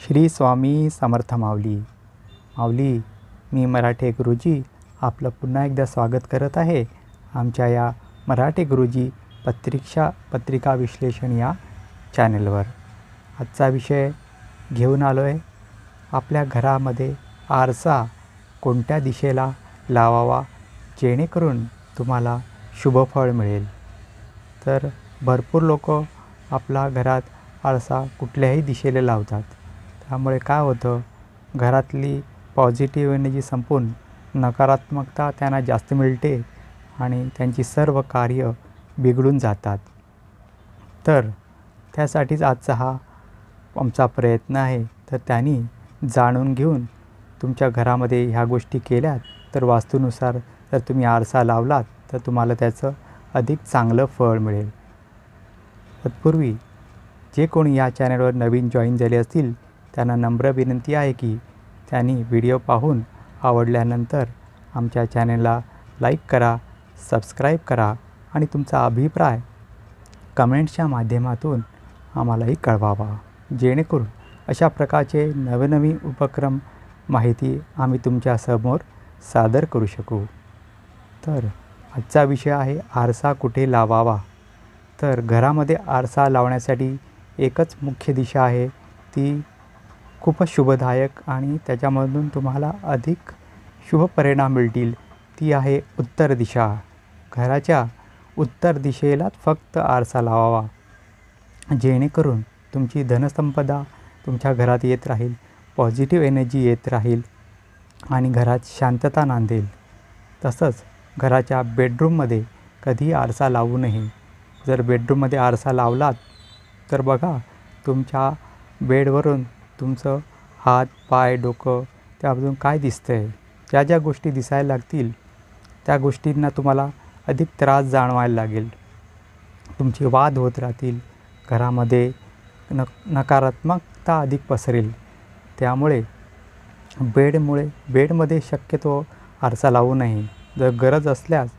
श्री स्वामी समर्थ माऊली. माऊली मी मराठे गुरुजी आपलं पुन्हा एकदा स्वागत करत आहे. आमच्या या मराठे गुरुजी पत्रिक्षा पत्रिका विश्लेषण या चॅनलवर. आजचा विषय घेऊन आलो आहे आपल्या घरामध्ये आरसा कोणत्या दिशेला लावावा जेणेकरून तुम्हाला शुभफळ मिळेल? तर भरपूर लोक आपला घरात आरसा कुठल्याही दिशेला लावतात. त्यामुळे काय होतं? घरातली पॉझिटिव्ह एनर्जी संपून नकारात्मकता त्यांना जास्त मिळते आणि त्यांची सर्व कार्य बिघडून जातात. तर त्यासाठीच आजचा हा आमचा प्रयत्न आहे. तर त्यांनी जाणून घेऊन तुमच्या घरामध्ये ह्या गोष्टी केल्यात. तर वास्तूनुसार जर तुम्ही आरसा लावलात तर तुम्हाला त्याचं अधिक चांगलं फळ मिळेल. तत्पूर्वी जे कोणी या चॅनलवर नवीन जॉईन झाले असतील त्यांना नम्र विनंती आहे की त्यांनी व्हिडिओ पाहून आवडल्यानंतर आमच्या चॅनलला लाईक करा सबस्क्राईब करा आणि तुमचा अभिप्राय कमेंट्सच्या माध्यमातून आम्हालाही कळवावा. जेणेकरून अशा प्रकारचे नवनवीन उपक्रम माहिती आम्ही तुमच्यासमोर सादर करू शकू. तर आजचा विषय आहे आरसा कुठे लावावा? तर घरामध्ये आरसा लावण्यासाठी एकच मुख्य दिशा आहे ती खूपच शुभदायक आणि त्याच्यामधून तुम्हाला अधिक शुभ परिणाम मिळतील. ती आहे उत्तर दिशा. घराच्या उत्तर दिशेलाच फक्त आरसा लावावा. जेणेकरून तुमची धनसंपदा तुमच्या घरात येत राहील पॉझिटिव्ह एनर्जी येत राहील आणि घरात शांतता नांदेल. तसंच घराच्या बेडरूममध्ये कधी आरसा लावू नये. जर बेडरूममध्ये आरसा लावलात तर बघा तुमच्या बेडवरून तुमचं हात पाय डोकं त्यामधून काय दिसतं आहे ज्या ज्या गोष्टी दिसायला लागतील त्या गोष्टींना तुम्हाला अधिक त्रास जाणवायला लागेल. तुमचे वाद होत राहतील. घरामध्ये न नकारात्मकता अधिक पसरेल. त्यामुळे बेडमुळे बेडमध्ये शक्यतो आरसा लावू नये. जर गरज असल्यास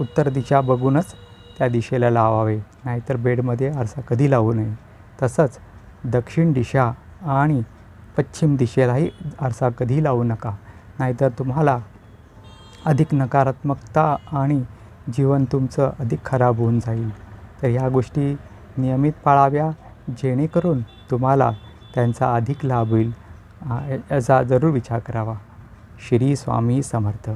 उत्तर दिशा बघूनच त्या दिशेला लावावे. नाहीतर बेडमध्ये आरसा कधी लावू नये. तसंच दक्षिण दिशा आणि पश्चिम दिशेलाही आरसा कधी लावू नका. नाहीतर तुम्हाला अधिक नकारात्मकता आणि जीवन तुमचं अधिक खराब होऊन जाईल. तर ह्या गोष्टी नियमित पाळाव्या जेणेकरून तुम्हाला त्यांचा अधिक लाभ होईल. याचा जरूर विचार करावा. श्री स्वामी समर्थ.